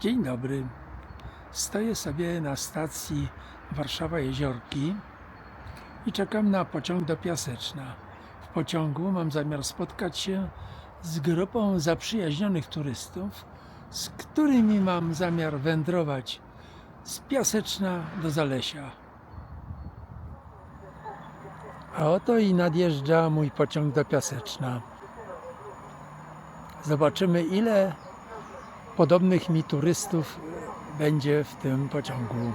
Dzień dobry. Stoję sobie na stacji Warszawa Jeziorki i czekam na pociąg do Piaseczna. W pociągu mam zamiar spotkać się z grupą zaprzyjaźnionych turystów, z którymi mam zamiar wędrować z Piaseczna do Zalesia. A oto i nadjeżdża mój pociąg do Piaseczna. Zobaczymy ile podobnych mi turystów będzie w tym pociągu.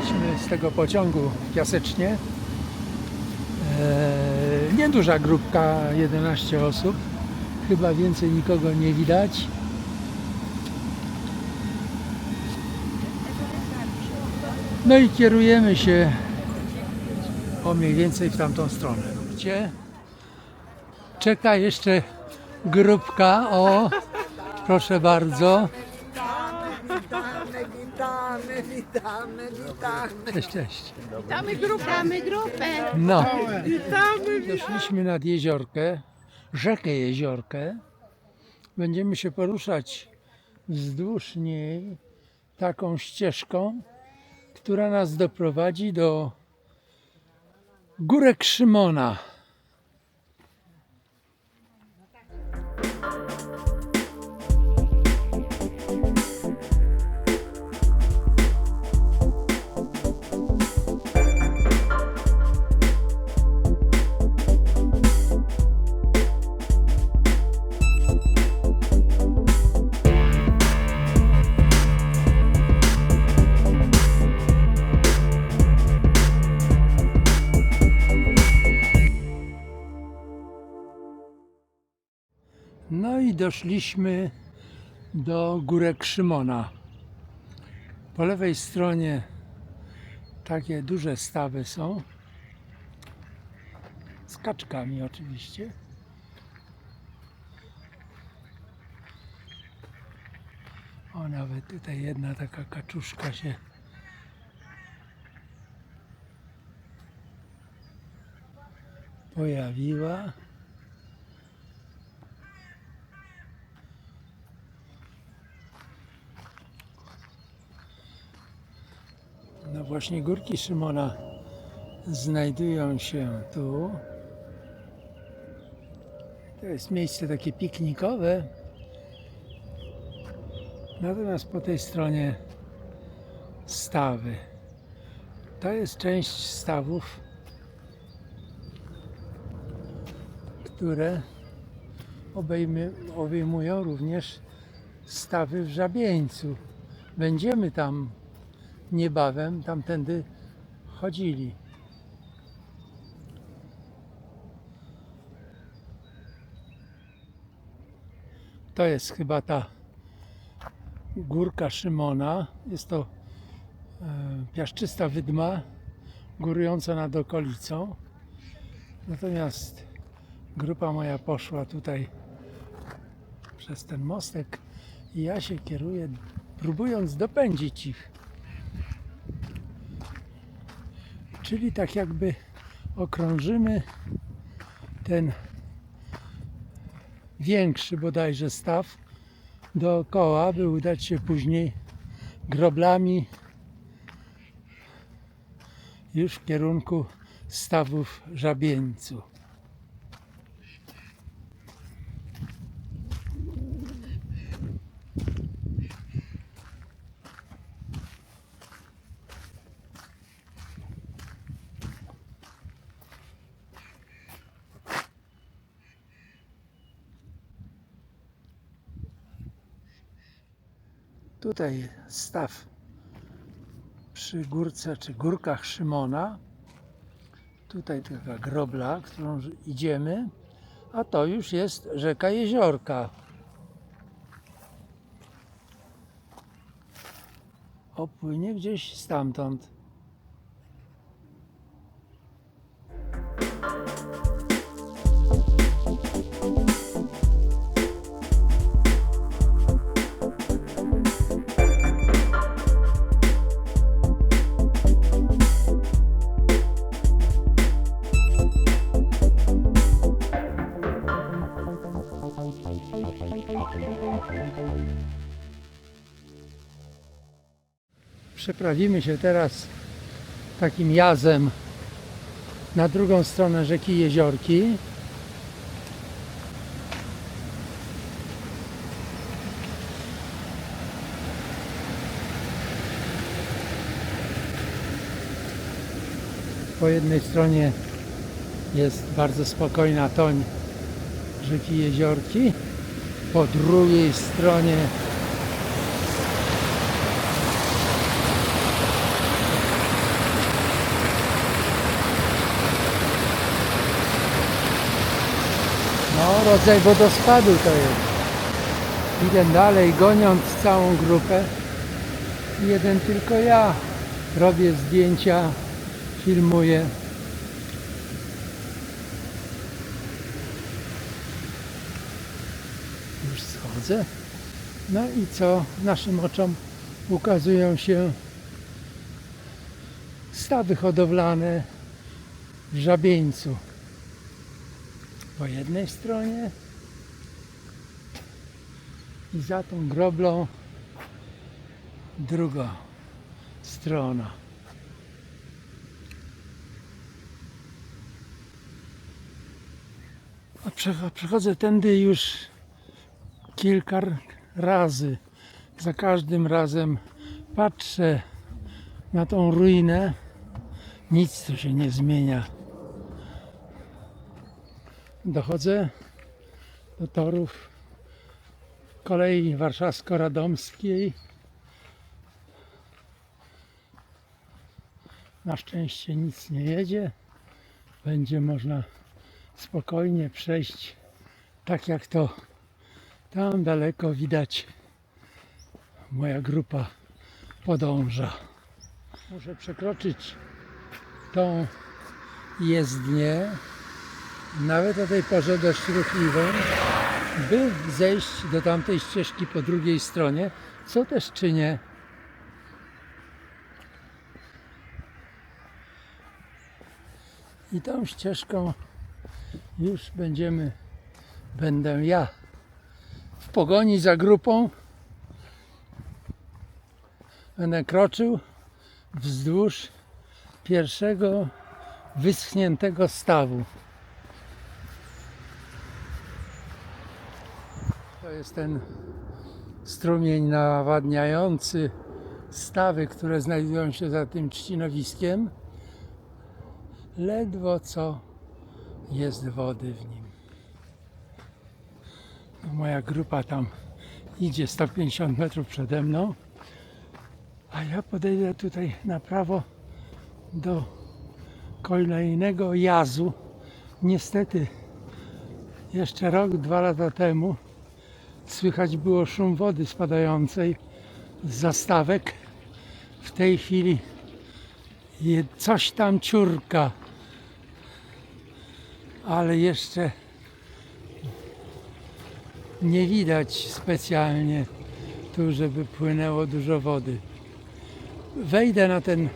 Wyszliśmy z tego pociągu w Piasecznie. Eee, nieduża grupka, 11 osób. Chyba więcej nikogo nie widać. No i kierujemy się o mniej więcej w tamtą stronę. Gdzie czeka jeszcze grupka. O, proszę bardzo. Witamy, witamy, witamy, witamy. Cześć, cześć. Witamy grupę. Witamy grupę. No, Witamy, doszliśmy nad jeziorkę, rzekę jeziorkę. Będziemy się poruszać wzdłuż niej taką ścieżką, która nas doprowadzi do Górek Szymona. I doszliśmy do Górek Szymona. Po lewej stronie takie duże stawy są. Z kaczkami oczywiście. O, nawet tutaj jedna taka kaczuszka się pojawiła. Właśnie górki Szymona znajdują się tu. To jest miejsce takie piknikowe. Natomiast po tej stronie stawy. To jest część stawów, które obejmy, obejmują również stawy w Żabieńcu. Będziemy tam niebawem tamtędy chodzili. To jest chyba ta górka Szymona. Jest to e, piaszczysta wydma górująca nad okolicą. Natomiast grupa moja poszła tutaj przez ten mostek i ja się kieruję, próbując dopędzić ich. Czyli tak jakby okrążymy ten większy bodajże staw dookoła, by udać się później groblami już w kierunku stawów żabieńcu. Tutaj staw przy górce czy górkach Szymona. Tutaj taka grobla, którą idziemy, a to już jest rzeka Jeziorka. Opłynie gdzieś stamtąd. Przeprawimy się teraz takim jazem na drugą stronę rzeki Jeziorki. Po jednej stronie jest bardzo spokojna toń rzeki Jeziorki, po drugiej stronie No, rodzaj wodospadu to jest. Idę dalej, goniąc całą grupę. Jeden tylko ja robię zdjęcia, filmuję. Już schodzę. No i co naszym oczom ukazują się stawy hodowlane w Żabieńcu po jednej stronie i za tą groblą druga strona. A przecho- przechodzę tędy już kilka razy. Za każdym razem patrzę na tą ruinę. Nic tu się nie zmienia dochodzę do torów kolei warszawsko-radomskiej. Na szczęście nic nie jedzie. Będzie można spokojnie przejść tak jak to tam daleko widać moja grupa podąża. Muszę przekroczyć tą jezdnię nawet o tej porze dość ruchliwą, by zejść do tamtej ścieżki po drugiej stronie, co też czynię. I tą ścieżką już będziemy, będę ja w pogoni za grupą. Będę kroczył wzdłuż pierwszego wyschniętego stawu. Jest ten strumień nawadniający stawy, które znajdują się za tym trzcinowiskiem. Ledwo co jest wody w nim. No, Moja grupa tam idzie 150 metrów przede mną, a ja podejdę tutaj na prawo do kolejnego jazu. Niestety jeszcze rok, dwa lata temu słychać było szum wody spadającej z zastawek. W tej chwili coś tam ciurka, ale jeszcze nie widać specjalnie tu, żeby płynęło dużo wody. Wejdę na ten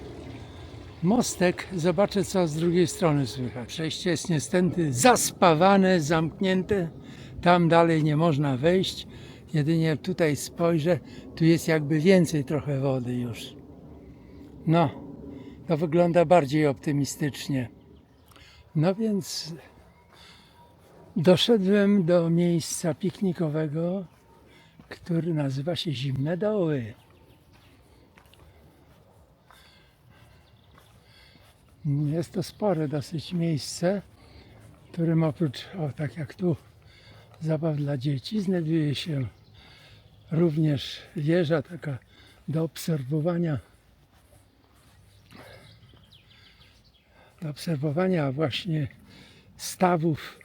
mostek, zobaczę co z drugiej strony słychać. Przejście jest niestety zaspawane, zamknięte. Tam dalej nie można wejść. Jedynie tutaj spojrzę, tu jest jakby więcej trochę wody już. No, to wygląda bardziej optymistycznie. No więc doszedłem do miejsca piknikowego, który nazywa się Zimne Doły. Jest to spore dosyć miejsce, którym oprócz, o tak jak tu, zabaw dla dzieci, znajduje się również wieża taka do obserwowania do obserwowania właśnie stawów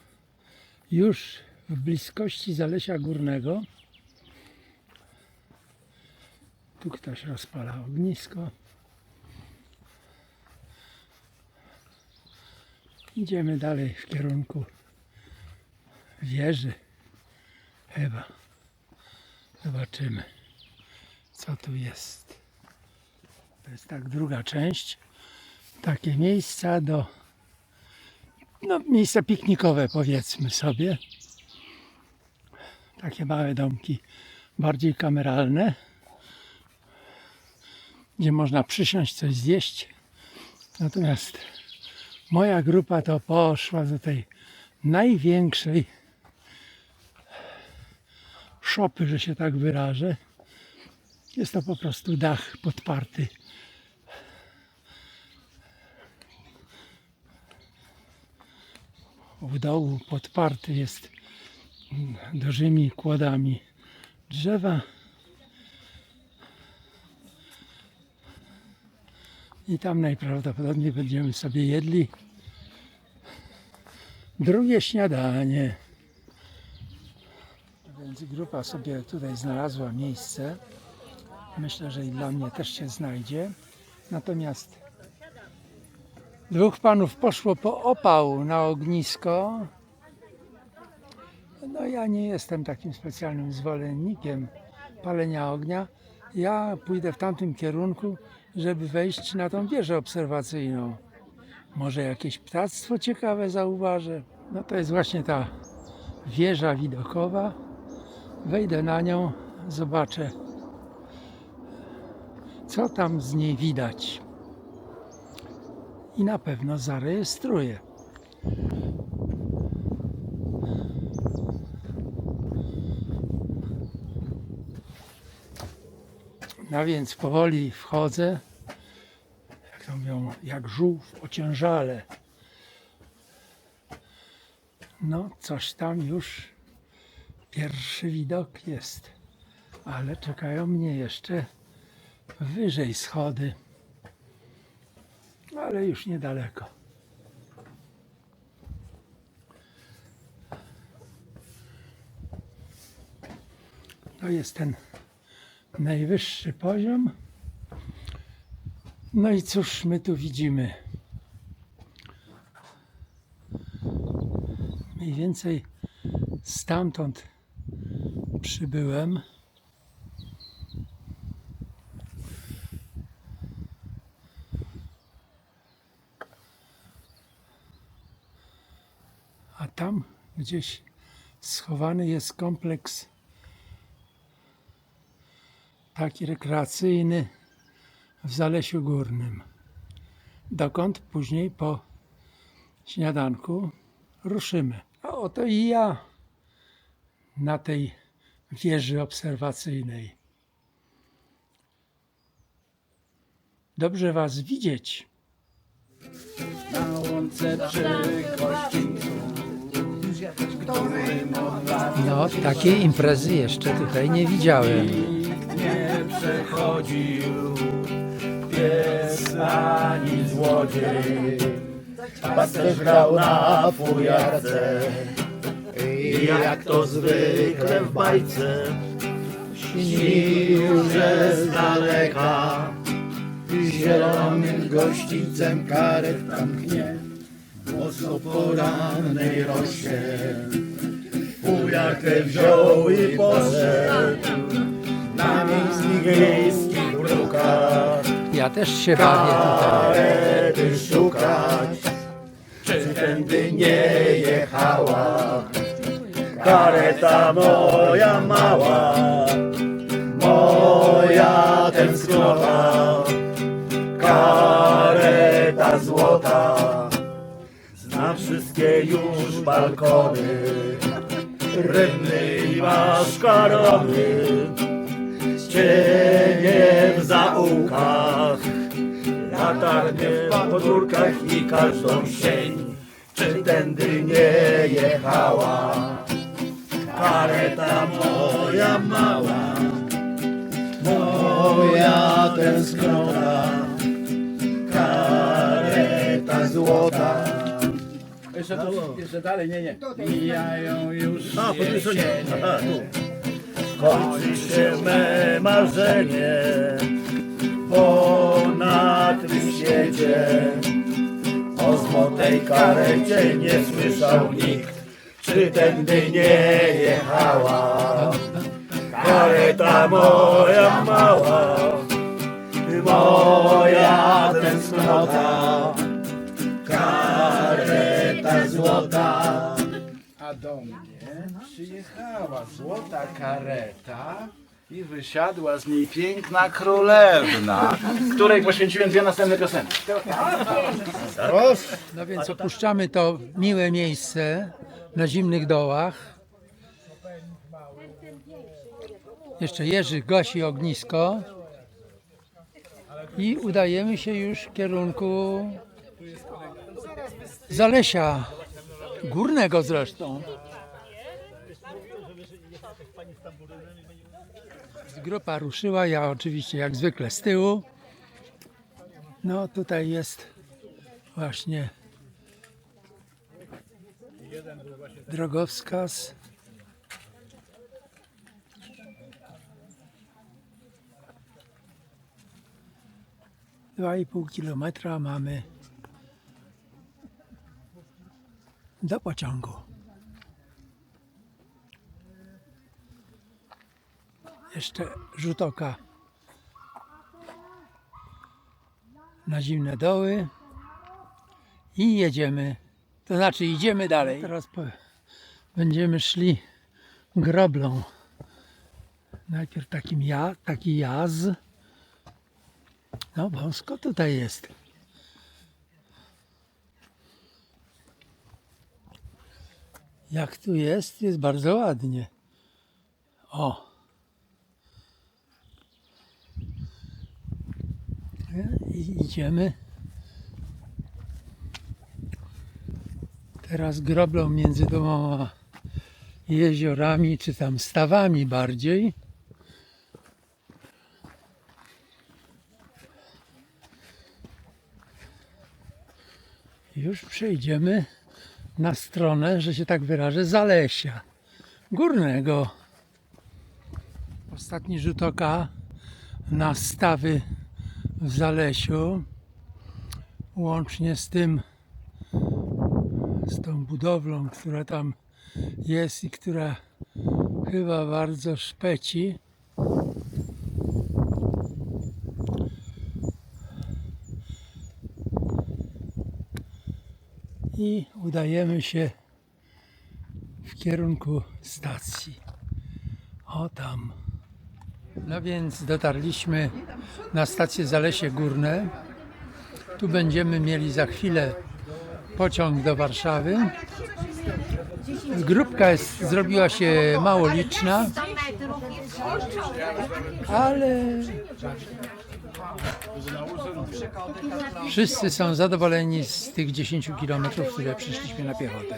już w bliskości Zalesia Górnego. Tu ktoś rozpala ognisko. Idziemy dalej w kierunku wieży. Chyba. Zobaczymy, co tu jest. To jest tak druga część. Takie miejsca do. No, miejsca piknikowe, powiedzmy sobie. Takie małe domki, bardziej kameralne. gdzie można przysiąść, coś zjeść. Natomiast moja grupa to poszła do tej największej szopy, że się tak wyrażę. Jest to po prostu dach podparty. W dołu podparty jest dużymi kładami drzewa. I tam najprawdopodobniej będziemy sobie jedli drugie śniadanie. Grupa sobie tutaj znalazła miejsce. Myślę, że i dla mnie też się znajdzie. Natomiast dwóch panów poszło po opał na ognisko. No ja nie jestem takim specjalnym zwolennikiem palenia ognia. Ja pójdę w tamtym kierunku, żeby wejść na tą wieżę obserwacyjną. Może jakieś ptactwo ciekawe zauważę. No to jest właśnie ta wieża widokowa. Wejdę na nią, zobaczę, co tam z niej widać. I na pewno zarejestruję. No więc powoli wchodzę, jak to mówią, jak żółw ociężale. No, coś tam już pierwszy widok jest, ale czekają mnie jeszcze wyżej schody, ale już niedaleko. To jest ten najwyższy poziom. No i cóż my tu widzimy? Mniej więcej stamtąd przybyłem. A tam gdzieś schowany jest kompleks taki rekreacyjny w Zalesiu Górnym. Dokąd później po śniadanku ruszymy. A oto i ja na tej wieży obserwacyjnej. Dobrze Was widzieć. na łące przy gościńcu, którym od lat No, takiej imprezy jeszcze tutaj nie widziałem. nie przechodził pies ani złodziej. Pasterz grał na fujarce i jak to zwykle w bajce śnił, że z daleka zielonym gościńcem karet tam pchnie mocno porannej rosie. Fujarkę wziął i poszedł na miejskich brukach Ja też się bawię tutaj. szukać, czy tędy nie jechała. Kareta moja mała, moja tęsknota, kareta złota, zna wszystkie już balkony, rybny i maszkarony, cienie w zaułkach, latarnie w podwórkach i każdą sień, czy tędy nie jechała. Kareta moja mała, moja tęsknota, kareta złota. Jeszcze, tu, jeszcze dalej, nie, nie. Mijają już A, jesienie. Kończy się me marzenie, bo na tym świecie o złotej karecie nie słyszał nikt, tędy nie jechała. Kareta moja mała, moja tęsknota, kareta złota. A do mnie przyjechała złota kareta I wysiadła z niej piękna królewna, której poświęciłem dwie następne piosenki. No więc opuszczamy to miłe miejsce na zimnych dołach. Jeszcze Jerzy gasi ognisko. I udajemy się już w kierunku Zalesia Górnego zresztą. Grupa ruszyła, ja oczywiście jak zwykle z tyłu. No tutaj jest właśnie drogowskaz. Dwa i pół kilometra mamy do pociągu. Jeszcze rzut oka na zimne doły i jedziemy. To znaczy idziemy dalej. Teraz po, będziemy szli groblą. Najpierw takim ja, taki jaz. No wąsko tutaj jest. Jak tu jest, jest bardzo ładnie. O. I idziemy. Teraz groblą między dwoma jeziorami, czy tam stawami bardziej. Już przejdziemy na stronę, że się tak wyrażę, Zalesia Górnego. Ostatni rzut oka na stawy w Zalesiu, łącznie z tym tą budowlą, która tam jest i która chyba bardzo szpeci. I udajemy się w kierunku stacji. O tam. No więc dotarliśmy na stację Zalesie Górne. Tu będziemy mieli za chwilę pociąg do Warszawy. Grupka jest, zrobiła się mało liczna, ale wszyscy są zadowoleni z tych 10 km, które przyszliśmy na piechotę.